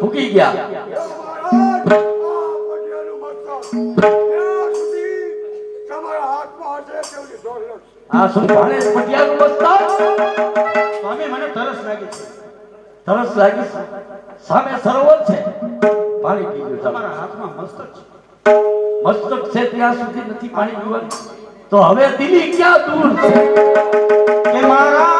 ફૂકી ગયા. આ પટિયાનું મસ્તક. ત્યાં સુધી તમારા હાથમાં હશે તેવડી દોલત આ શું ભાણે પટિયાનું મસ્તક? સ્વામી મને તરસ લાગી છે. તરસ લાગી છે. સામે સરોવર છે. પાણી તમારા હાથમાં મસ્તક છે. મસ્તક છે ત્યાં સુધી નથી પાણી પીવાનું. તો હવે દિલી ક્યાં દૂર મારા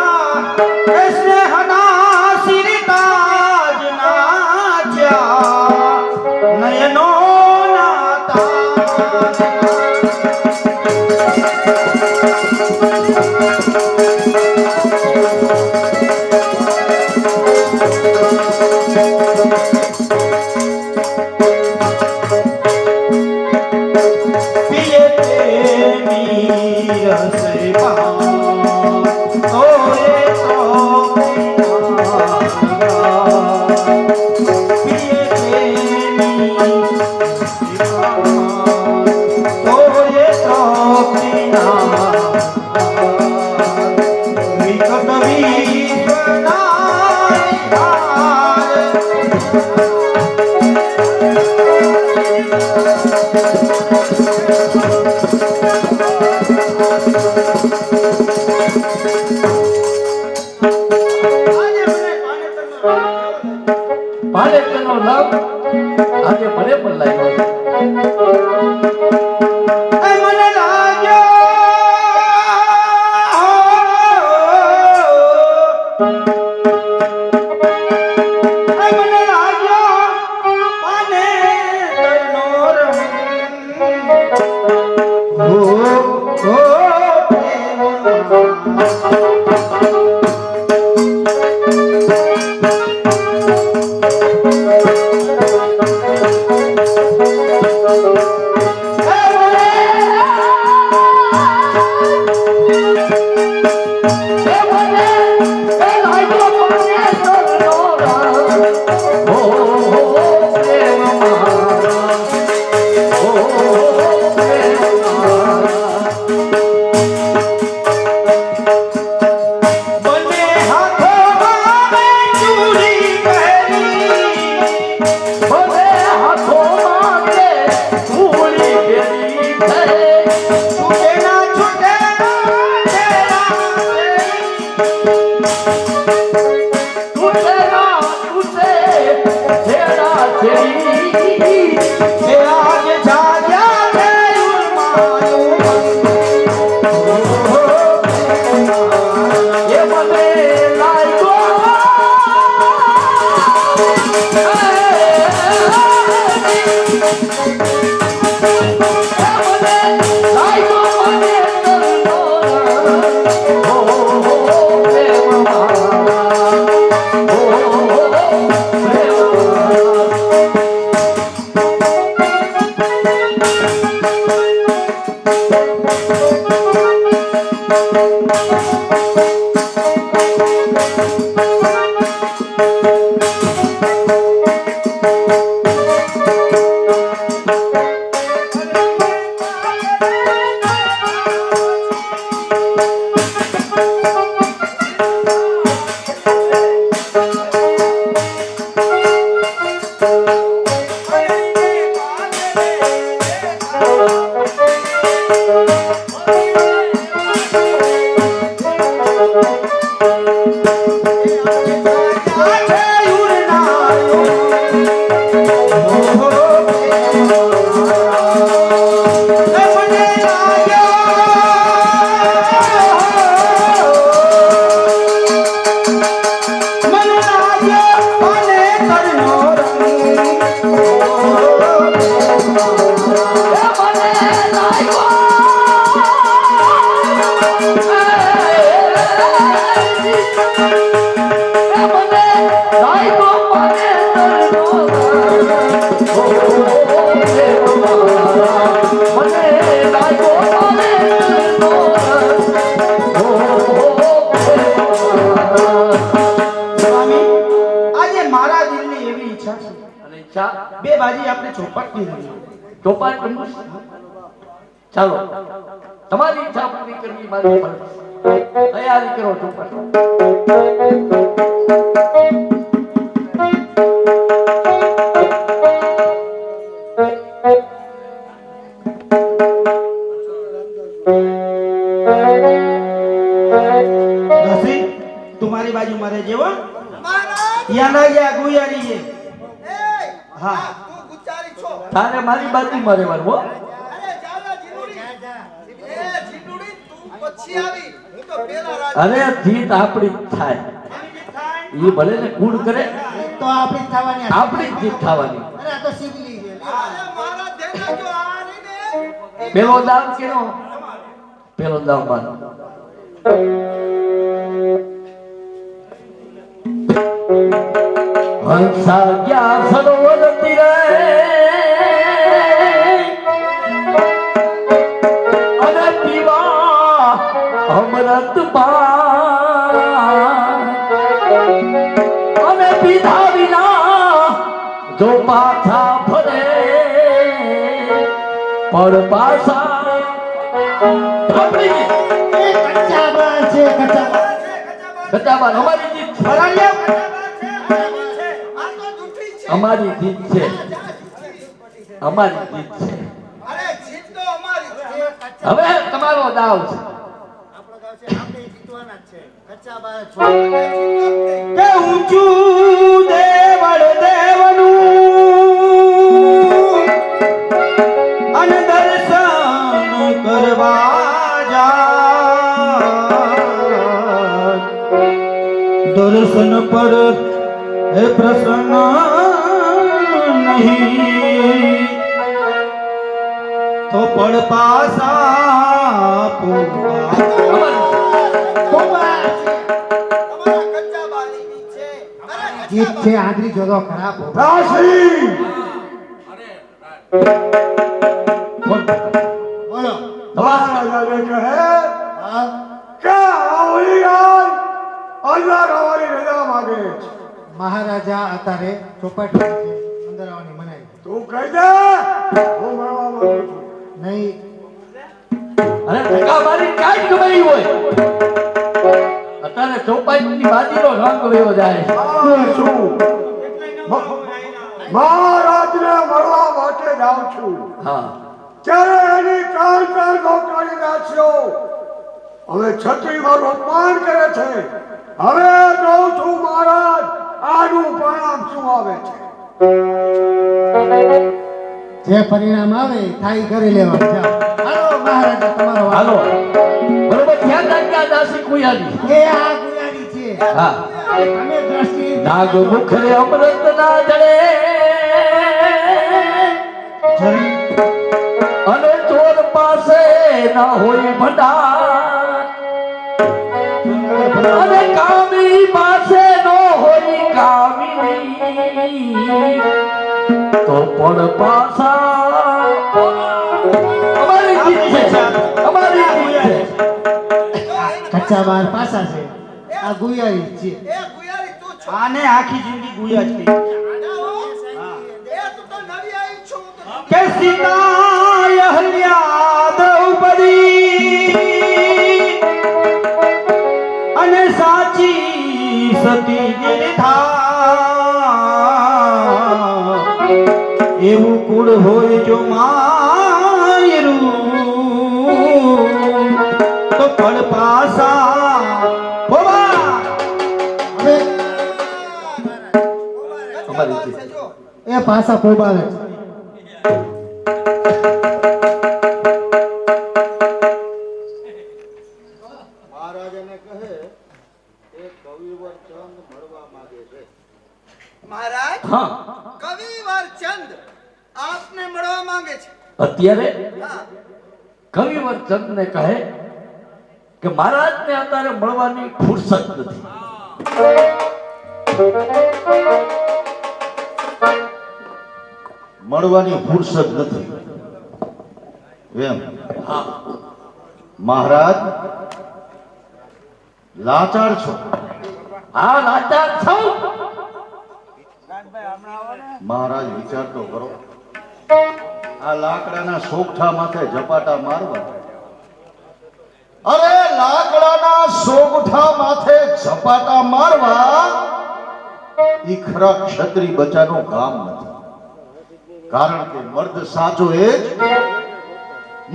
આજે મને પણ તેરા સ્વામી બે બાજી આપણે ચોપાટની. ચોપાટ? ચાલો તમારી ઈચ્છા પૂરી કરવી મારી. તૈયારી કરો ચોપાટ તમારી બાજુમાં રહેજે હો મહારાજ યા ના ગયા ગુયારી છે એ હા. તું ગુચારી છો તારે મારી બાજુમાં રહેવાનું હો અરે જાના જીનુડી એ જીનુડી તું પછી આવી હું તો પેલા રાજ અરે જીત આપણી જ થાય. એ ભલે ને કુડ કરે. તો આપણી થવાની આપણી જીત થવાની. અરે આ તો સીધલી છે. અરે મારા ધ્યાન જો આ રહી ને. પેલો દાવ કેનો? પેલો દાવ મારો. હંસા ગયા સરોવર તીરે અને પીવા અમૃત પાન પર પાસા કચ્ચા બાર છે કચાબા કચાબા અમારી જીત છે. અમારી જીત છે. અમારી જીત છે અરે જીત તો અમારી છે. હવે તમારો દાવ છે. આપણો ગાવ છે આપણે જીતવાના છે. કચ્ચા બાર છોડ. કે ઊંચું દેવળ દેવનું દર્શન પર હે પ્રસન્ન નહીં તો પણ પાસા પૂરા છે. આંધળી જોડો ખરાબ. મહારાજા ચોપાટ અંદર આવવાની મનાઈ. તું કહી દે હું મળવા માંગુ છું. નહીં. અરે ધક્કા મારી કાઈ કમાઈ હોય? અત્યારે ચોપાઈની બાજીનો રંગ રહ્યો જાય શું મહારાજને મળવા માટે જાઉં છું. હા. ત્યારે એની કાન કાન ગોકાળી નાખ્યો. હવે છત્રી મારું અપમાન કરે છે. હવે કહું છું મહારાજ આનું પરિણામ શું આવે છે? જે પરિણામ આવે થાય કરી લેવા હાલો મહારાજા તમારો હાલો. બરોબર ધ્યાન રાખજો આ દાસી કુયારી. એ આ કુયારી છે. હા. તમે દ્રષ્ટિ નાગ મુખરે અમૃત ના જડે અને ચોર પાસે ના હોય ભંડાર. અને કામી પાસે નો હોય કામી તો પણ પાછા અમારી જીત છે. અમારી જીત છે. કચ્ચા બાર પાસા છે. આ ગુયારી છે. એ ગુયારી તું છો. આને આખી જિંદગી ગુયા જ કરી એ તું તો નવી આવી છું કે સીતા સતી એવું કુળ હોય જો માયરું તો ફળ પાસા એ પાસા કોબાવે અત્યારે હા કવિવર ચંદને કહે કે મહારાજને અત્યારે મળવાની ફુરસત નથી. મળવાની ફુરસત નથી. એમ. મહારાજ લાચાર છો. આ લાચાર છો. મહારાજ વિચાર તો કરો. આ લાકડાના સોગઠા માથે ઝપાટા મારવા. અરે લાકડાના સોગઠા માથે ઝપાટા મારવા ઈ ખરા ક્ષત્રિય બચાનું કામ નથી. કારણ કે મર્દ સાચો એ જ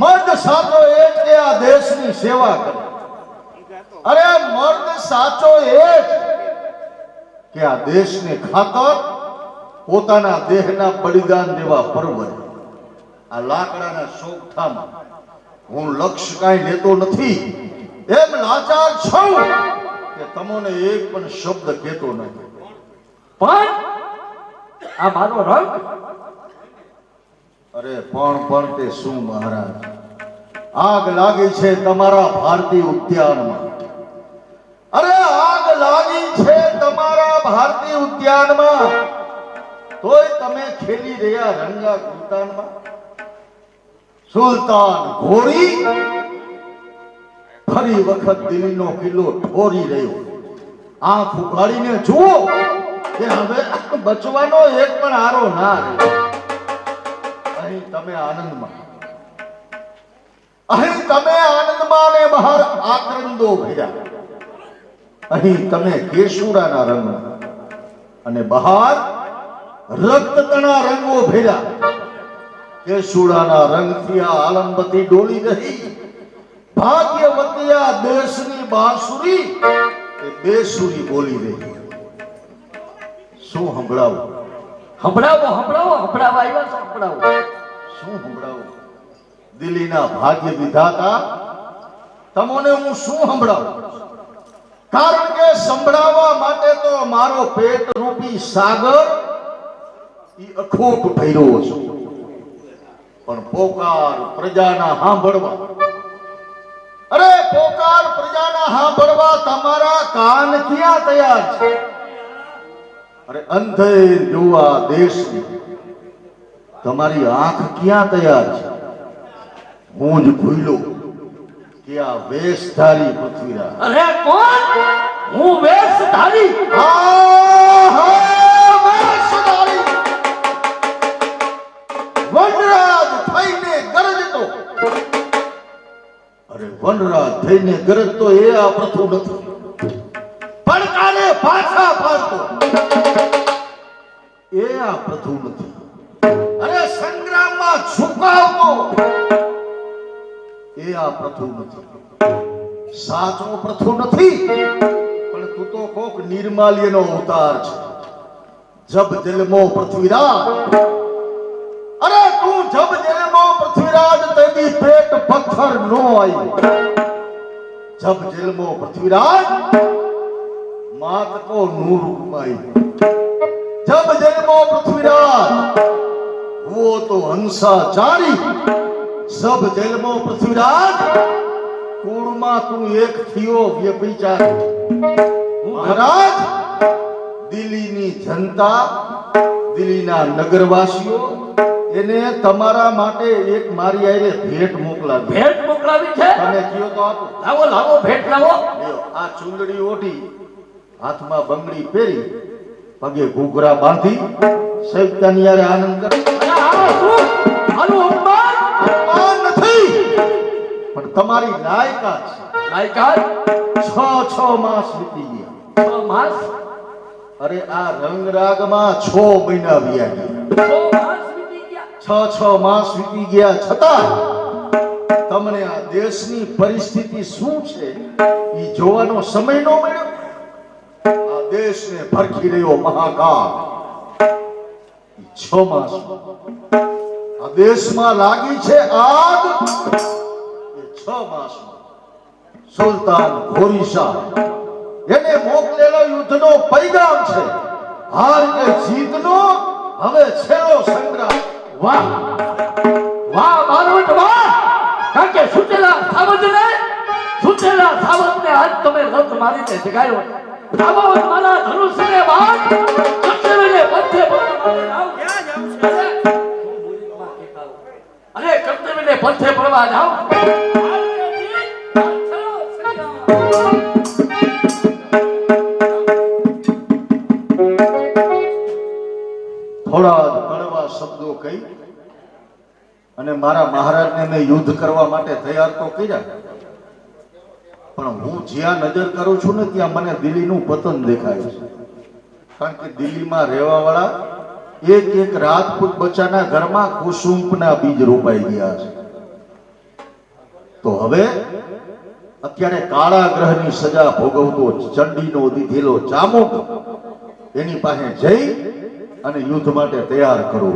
મર્દ સાચો એ જ કે આ દેશની સેવા કરે. અરે મર્દ સાચો એ જ કે આ દેશને ખાતર પોતાના દેહના બલિદાન દેવા પરવરે આ લાકડાના સોગઠામાં. હું લક્ષ્ય કાંઈ લેતો નથી. એમ લાચાર છું કે તમને એક પણ શબ્દ કહેતો નથી. પણ આ મારો રંગ? અરે પણ પણ તે શું મહારાજ? આગ લાગી છે તમારા ભારતીય ઉદ્યાનમાં. અરે આગ લાગી છે તમારા ભારતીય ઉદ્યાનમાં. તોય તમે ખેલી રહ્યા રંગા ગુલતાનમાં સુલતાન ઘોડી ફરી વખત દિલ્હીનો કિલ્લો ઠોરી રહ્યો. આંખ ઉઘાડીને જુઓ કે હવે બચવાનો એક પણ આરો ના અહીં તમે આનંદમાં. અહીં તમે આનંદમાં ને બહાર આક્રંદો ભર્યા. અહીં તમે કેશુરાના રંગ અને બહાર રક્તના રંગો ભર્યા સુડાના રંગથી આ આલંબતી ડોલી રહી. ભાગ્યવતી આ દેશની બાંસુરી એ બેસુરી બોલી રહી. શું સંભળાવું? સંભળાવો સંભળાવો સંભળાવા આવ્યા છો સંભળાવો. શું સંભળાવું? દિલ્હીના ભાગ્ય વિધાતા તમને હું શું સંભળાવું? કારણ કે સંભળાવવા માટે તો મારો પેટ રૂપી સાગર ઈ અખોટ ભર્યો છે. પણ પોકાર પ્રજાના સાંભળવા અરે પોકાર પ્રજાના સાંભળવા તમારા કાન ક્યાં તૈયાર છે? અરે અંધેર જોવા દેશની તમારી આંખ ક્યાં તૈયાર છે? હું જ ભૂલો કે આ વેશધારી પૃથ્વીરાજ? અરે કોણ? હું વેશધારી? હા વેશધારી! અરે વનરાજ થઈને ગરજતો એ આ પ્રથુ નથી. પડકારે પાછા પાડતો. એ આ પ્રથુ નથી. અરે સંગ્રામમાં ઝુકાવતો. એ આ પ્રથુ નથી. સાચો પ્રથુ નથી, પણ તું તો કોક નિર્માલ્યનો અવતાર છે. જબ જન્મો પૃથ્વીરાજ ખબર ન આવી જબ જન્મો પૃથ્વીરાજ, માત કો નૂર ઉપમાઈ જબ જન્મો પૃથ્વીરાજ વો તો હંસા ચારી. સબ જન્મો પૃથ્વીરાજ, કુળમાં તું એક થયો વ્યભિચાર. મહારાજ, દિલ્હીની જનતા, દિલ્હીના નગરવાસીઓ એને તમારા માટે એક મારી આરે ભેટ મોકલાવી. ભેટ મોકલાવી છે? તમે કયો તો આપો. લાવો લાવો ભેટ લાવો. આ ચુંદડી ઓઢી હાથમાં બંગડી પહેરી પગે ઘૂઘરા બાંધી સૈતાની યારે આનંદ કરે પણ તમારી લાયકાત છે. લાયકાત છ છ માસ વીતી ગયા. છ માસ? અરે આ રંગ રાગમાં છ મહિના વ્યા ગયા. છ માસ વીતી ગયા છતાં તમને આ દેશની પરિસ્થિતિ શું છે એ જોવાનો સમય ન મળ્યો. આ દેશને ભરખી રહ્યો મહાકાળ. છ માસ. આ દેશમાં લાગી છે આગ. એ છ માસમાં સુલતાન ઘોરીશા એને મોકલેલો યુદ્ધનો પૈગામ છે. હાર કે જીતનો હવે છેલ્લો સંગ્રામ. વાહ. વાહ માનવટ વાહ. કારણ કે સુતેલા સાવજને સુતેલા સાવજને આજ તમે રથ મારીને જગાયો. સાવજ મારા ધનુષ ને વાત પંથે ને જાઓ. અરે કર્તવ્યને પંથે પડવા જાઓ થોડા શબ્દો કહી અને મારા મહારાજને મેં યુદ્ધ કરવા માટે તૈયાર તો કર્યા. પણ હું જ્યાં નજર કરું છું ને ત્યાં મને દિલ્હીનું પતન દેખાય છે. કારણ કે દિલ્હીમાં રહેવાવાળા એક એક રાજપૂત બચ્ચાના ઘરમાં કુસુમ્પના બીજ રોપાઈ ગયા છે. તો હવે અત્યારે કાળા ગ્રહની સજા ભોગવતો ચંડીનો દીધેલો ચામુક એની પાસે જઈ અને યુદ્ધ માટે તૈયાર કરો.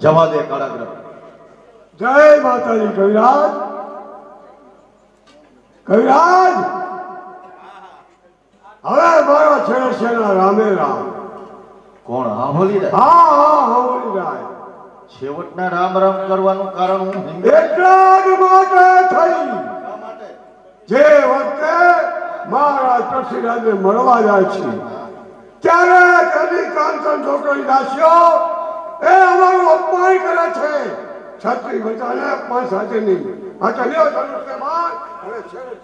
જવા દે કાળાગ્રહ. જય માતાજી કવિરાજ. કવિરાજ! હવે મારા છેડે છેડા રામે રામ. કોણ? હા હોલી રાય હા હા હા બોલી રાય છેવટના રામ રામ કરવાનું કારણ હું એટલા જ માટે થઈ. જે વખતે મહારાજ પૃથ્વીરાજને મળવા જાય છે. ત્યારે કદી કાંચન છોકરી દાસ્યો એ અમારું અપમાન કરે છે. છત્રી બચાને અપમાન સાથે નહીં. આ ચલ્યો માર હવે છેડે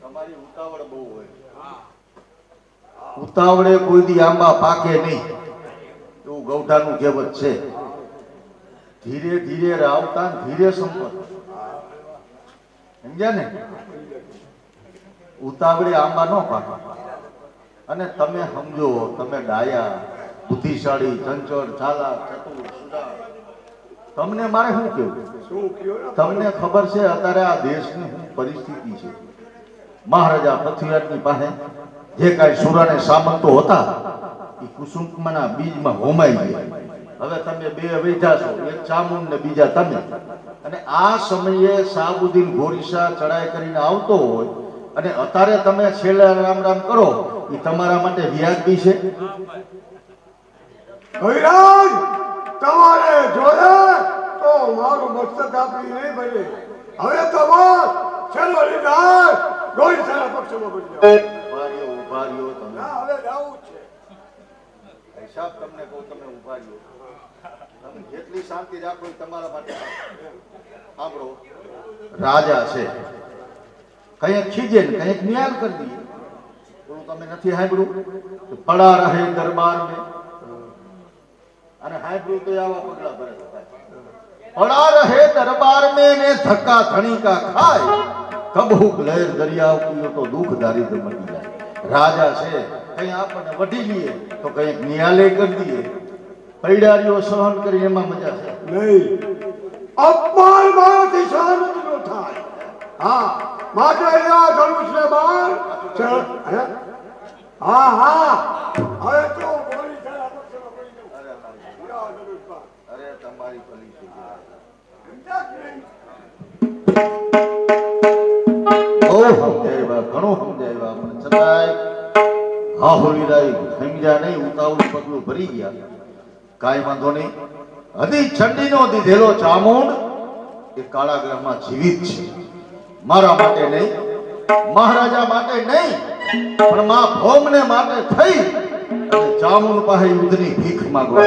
તમારી ઉતાવળ બહુ હોય. ઉતાવળે કોઈ દી આંબા પાકે નહીં. એવું ગૌઠાનું કહેવત છે. ધીરે ધીરે રાવતા ધીરે સંપત. સમજ્યા ને? ઉતાવળે આંબા ન પાકે. અને તમે સમજો તમે ડાયા બુદ્ધિશાળી ચંચળ ચાલા ચતુર તમને મારે શું કેવું તમને ખબર છે અત્યારે આ દેશની પરિસ્થિતિ છે? મહારાજા પૃથ્વીરાજની પાસે જે કાંઈ સુરાને સામંતો હતા એ કુસુમના બીજમાં હોમાઈ ગયા. હવે તમે બે વૈધા છો એક ચામુંડ ને બીજા તમે. અને આ સમયે સાબુદ્દીન ગોરીસા ચડાઈ કરીને આવતો હોય અને અત્યારે તમે છેલ્લા રામ રામ કરો એ તમારા માટે વ્યાજબી છે. હરિરાજ તમારે જોયે તો મારું મકસદ આપી નહીં બને હવે તમાર છેલ્લો લીધાર ગોળી સારા પક્ષમાં બની જાઓ ઊભા રહ્યો તમે. હવે જાવું છે. હિસાબ તમને કહું તમે ઊભા રહ્યો તમે જેટલી શાંતિ રાખો તમારા માટે સાંભળો. રાજા છે. કંઈક ખીજે ને કંઈક નિયાલ કરી દઈએ. થોડું તમે નથી સાંભળ્યું પડા રહે દરબાર મેં અને સાંભળ્યું તો આવા પગલા ભરે પડા રહે દરબાર મેં ને ધક્કા ધણીકા ખાય. કબહુક લહેર દરિયા ઉપર તો દુઃખ દારિદ્ર મટી જાય. રાજા છે, કઈ આપણને વઢી લઈએ તો કંઈક નિયાલે કરી દઈએ. પૈડારીઓ સહન કરી એમાં મજા છે. નહીં. અપમાન મારાથી સહન ન થાય. હા. માટે આ છે બાર ચલ હા હા. હવે તો બોલી સારા પક્ષમાં બની જાઓ યા ધનુષ અરે તમારી સમજાવ્યા ઘણું સમજાવ્યા પણ છતાંય હા હોલીરાય સમજ્યા નહીં ઉતાવળ પગલું ભરી ગયા. કાંઈ વાંધો નહીં. હજી ચંડીનો દીધેલો ચામુંડ એ કાળા ગ્રહમાં જીવિત છે. મારા માટે નહીં, મહારાજા માટે નહીં, પણ મા ભોમને માટે થઈ. જામુન પાસે યુદ્ધની ભીખ માંગવા